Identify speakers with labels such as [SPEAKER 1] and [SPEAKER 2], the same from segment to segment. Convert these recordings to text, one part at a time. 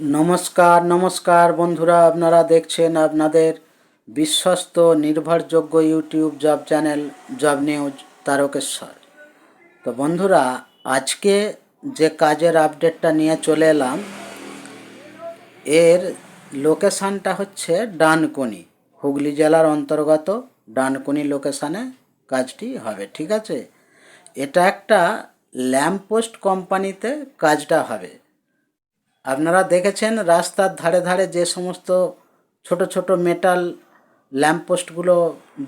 [SPEAKER 1] নমস্কার নমস্কার বন্ধুরা, আপনারা দেখছেন আপনাদের বিশ্বস্ত, নির্ভরযোগ্য YouTube job channel, job news Tarakeswar. তো বন্ধুরা, আজকে যে কাজের আপডেটটা নিয়ে চলে এলাম, এর লোকেশানটা হচ্ছে ডানকুনি, হুগলি জেলার অন্তর্গত ডানকুনি লোকেশানে কাজটি হবে, ঠিক আছে? এটা একটা ল্যাম্পপোস্ট কোম্পানিতে কাজটা হবে। আপনারা দেখেছেন রাস্তার ধারে ধারে যে সমস্ত ছোট ছোট মেটাল ল্যাম্পপোস্টগুলো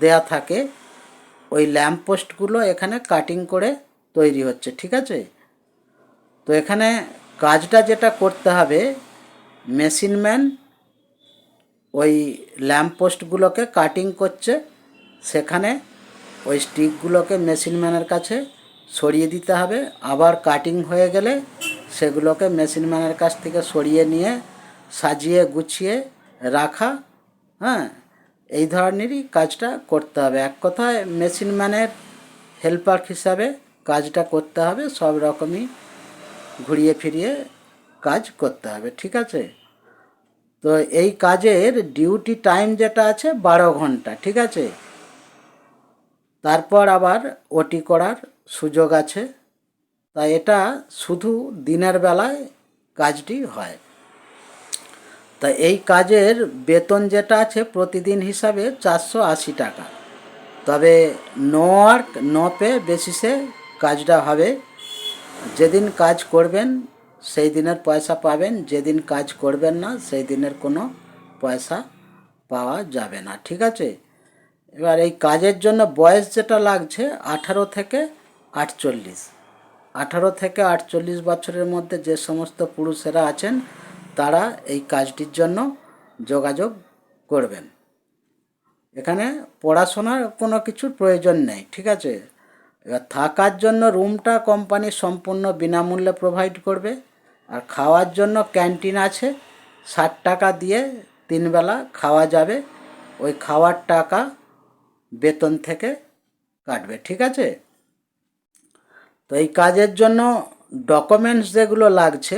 [SPEAKER 1] দেয়া থাকে, ওই ল্যাম্পপোস্টগুলো এখানে কাটিং করে তৈরি হচ্ছে, ঠিক আছে? তো এখানে কাজটা যেটা করতে হবে মেশিনম্যান ওই ল্যাম্পপোস্টগুলোকে কাটিং করছে, সেখানে ওই স্টিকগুলোকে মেশিনম্যানের কাছে সরিয়ে দিতে হবে, আবার কাটিং হয়ে গেলে সেগুলোকে মেশিনম্যানের কাছ থেকে সরিয়ে নিয়ে, সাজিয়ে গুছিয়ে রাখা হ্যাঁ এই ধরনেরই কাজটা করতে হবে। এক কথায় মেশিনম্যানের হেল্পার হিসাবে কাজটা করতে হবে, সব রকমই ঘুরিয়ে ফিরিয়ে কাজ করতে হবে, ঠিক আছে? তো এই কাজের ডিউটি টাইম যেটা আছে বারো ঘণ্টা, ঠিক আছে? তারপর আবার ওটি করার সুযোগ আছে। তাই এটা শুধু দিনের বেলায় কাজটি হয়। তা এই কাজের বেতন যেটা আছে প্রতিদিন হিসাবে চারশো আশি টাকা। তবে নো ওয়ার্ক নো পে বেসিসে কাজটা হবে। যেদিন কাজ করবেন, সেই দিনের পয়সা পাবেন। যেদিন কাজ করবেন না, সেই দিনের কোনো পয়সা পাওয়া যাবে না। ঠিক আছে? এবার এই কাজের জন্য বয়স যেটা লাগছে, আঠারো থেকে আটচল্লিশ। আঠারো থেকে আটচল্লিশ বছরের মধ্যে যে সমস্ত পুরুষেরা আছেন, তারা এই কাজটির জন্য যোগাযোগ করবেন। এখানে পড়াশোনার কোনো কিছুর প্রয়োজন নেই, ঠিক আছে? এবার থাকার জন্য রুমটা কোম্পানি সম্পূর্ণ বিনামূল্যে প্রোভাইড করবে, আর খাওয়ার জন্য ক্যান্টিন আছে, ষাট টাকা দিয়ে তিনবেলা খাওয়া যাবে, ওই খাওয়ার টাকা বেতন থেকে কাটবে, ঠিক আছে? তো এই কাজের জন্য ডকুমেন্টস যেগুলো লাগছে,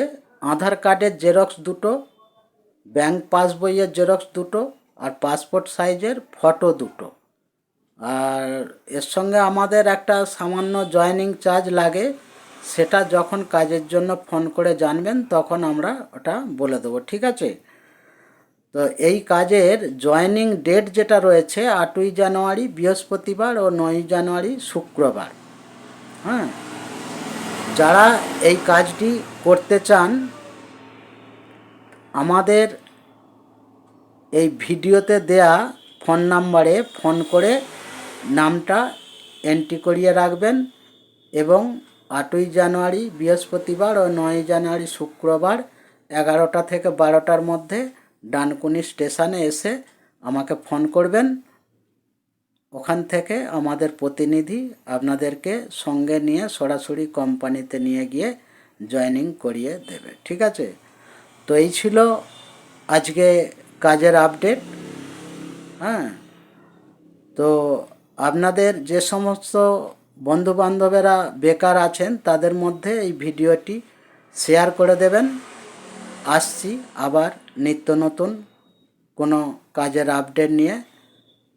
[SPEAKER 1] আধার কার্ডের জেরক্স দুটো ব্যাংক পাসবইয়ের জেরক্স দুটো আর পাসপোর্ট সাইজের ফটো দুটো। আর এর সঙ্গে আমাদের একটা সামান্য জয়েনিং চার্জ লাগে, সেটা যখন কাজের জন্য ফোন করে জানবেন, তখন আমরা ওটা বলে দেবো, ঠিক আছে? তো এই কাজের জয়েনিং ডেট যেটা রয়েছে, আটই জানুয়ারি বৃহস্পতিবার ও নয়ই জানুয়ারি শুক্রবার। হ্যাঁ? যারা এই কাজটি করতে চান, আমাদের এই ভিডিওতে দেয়া ফোন নাম্বারে ফোন করে নামটা এন্ট্রি করিয়ে রাখবেন এবং আটই জানুয়ারি, বৃহস্পতিবার ও নয় জানুয়ারি শুক্রবার এগারোটা থেকে বারোটার মধ্যে ডানকুনি স্টেশনে এসে আমাকে ফোন করবেন। ওখান থেকে আমাদের প্রতিনিধি আপনাদেরকে সঙ্গে নিয়ে সরাসরি কোম্পানিতে নিয়ে গিয়ে জয়েনিং করিয়ে দেবে, ঠিক আছে? তো এই ছিল আজকে কাজের আপডেট হ্যাঁ? তো আপনাদের যে সমস্ত বন্ধুবান্ধবেরা বেকার আছেন, তাদের মধ্যে এই ভিডিওটি শেয়ার করে দেবেন। আসছি আবার নিত্য নতুন কোনো কাজের আপডেট নিয়ে।